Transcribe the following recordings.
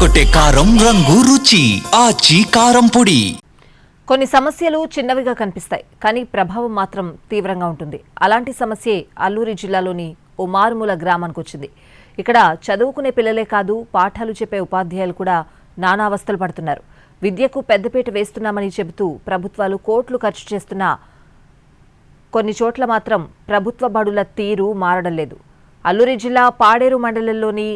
కొట్టే కారం రంగు రుచి ఆచి కారం పొడి. కొన్ని సమస్యలు చిన్నవిగా కనిపిస్తాయి కానీ ప్రభావం మాత్రం తీవ్రంగా ఉంటుంది. అలాంటి సమస్యే అల్లూరి జిల్లాలోని ఓ మారుమూల గ్రామానికి వచ్చింది. ఇక్కడ చదువుకునే పిల్లలే కాదు పాఠాలు చెప్పే ఉపాధ్యాయులు కూడా నానావస్థలు పడుతున్నారు. విద్యకు పెద్దపీట వేస్తున్నామని చెబుతూ ప్రభుత్వాలు కోట్లు ఖర్చు చేస్తున్నా కొన్ని చోట్ల మాత్రం ప్రభుత్వ బడుల తీరు మారడం లేదు. అల్లూరి జిల్లా పాడేరు మండలంలోని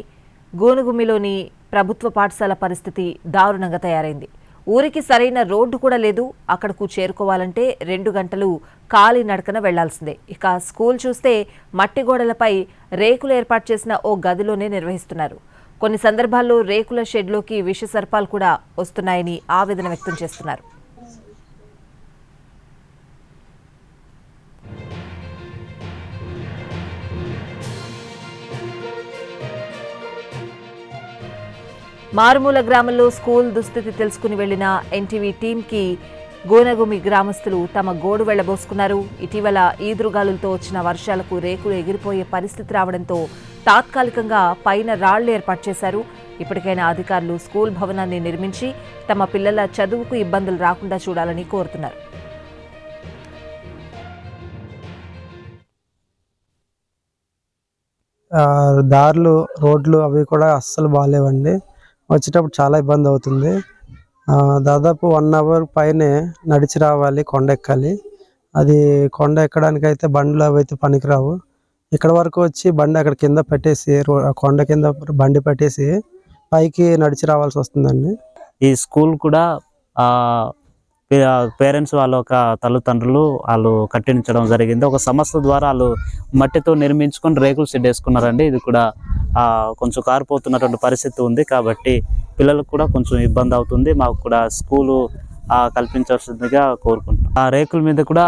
గోనుగుమిలోని ప్రభుత్వ పాఠశాల పరిస్థితి దారుణంగా తయారైంది. ఊరికి సరైన రోడ్డు కూడా లేదు. అక్కడకు చేరుకోవాలంటే రెండు గంటలు కాలి నడకన వెళ్ళాల్సిందే. ఇక స్కూల్ చూస్తే మట్టి గోడలపై రేకులు ఏర్పాటు చేసిన ఓ గదిలోనే నిర్వహిస్తున్నారు. కొన్ని సందర్భాల్లో రేకుల షెడ్లోకి విష సర్పాలు కూడా వస్తున్నాయని ఆవేదన వ్యక్తం చేస్తున్నారు. మారుమూల గ్రామంలో స్కూల్ దుస్థితి తెలుసుకుని వెళ్ళిన ఎన్టీవీ టీంకి గోనగుమి గ్రామస్తులు తమ గోడు వెళ్ళబోసుకున్నారు. ఇటీవల ఈదురుగాలులతో వచ్చిన వర్షాలకు రేకులు ఎగిరిపోయే పరిస్థితి రావడంతో తాత్కాలికంగా పైన రాళ్ళు ఏర్పాటు చేశారు. ఇప్పటికైనా అధికారులు స్కూల్ భవనాన్ని నిర్మించి తమ పిల్లల చదువుకు ఇబ్బందులు రాకుండా చూడాలని కోరుతున్నారు. దారులు రోడ్లు అవి కూడా అస్సలు బాగాలేవండి వచ్చేటప్పుడు చాలా ఇబ్బంది అవుతుంది. దాదాపు వన్ అవర్ పైనే నడిచి రావాలి కొండ ఎక్కాలి. అది కొండ ఎక్కడానికి అయితే బండ్లు అవి అయితే పనికిరావు. ఇక్కడ వరకు వచ్చి బండి అక్కడ కింద పెట్టేసి రో- కొండ కింద బండి పెట్టేసి పైకి నడిచి రావాల్సి వస్తుందండి. ఈ స్కూల్ కూడా పేరెంట్స్ వాళ్ళ ఒక తల్లిదండ్రులు వాళ్ళు కట్టించడం జరిగింది. ఒక సంస్థ ద్వారా వాళ్ళు మట్టితో నిర్మించుకొని రేకులు షెడ్ వేసుకున్నారండి. ఇది కూడా కొంచెం కారిపోతున్నటువంటి పరిస్థితి ఉంది కాబట్టి పిల్లలకు కూడా కొంచెం ఇబ్బంది అవుతుంది. మాకు కూడా స్కూలు కల్పించాల్సిందిగా కోరుకుంటున్నాం. ఆ రేకుల మీద కూడా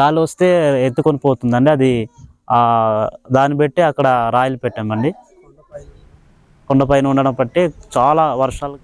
గాలి వస్తే ఎత్తుకొని పోతుందండి. అది దాన్ని బట్టి అక్కడ రాయిలు పెట్టామండి. కొండపైన ఉండడం బట్టి చాలా వర్షాలు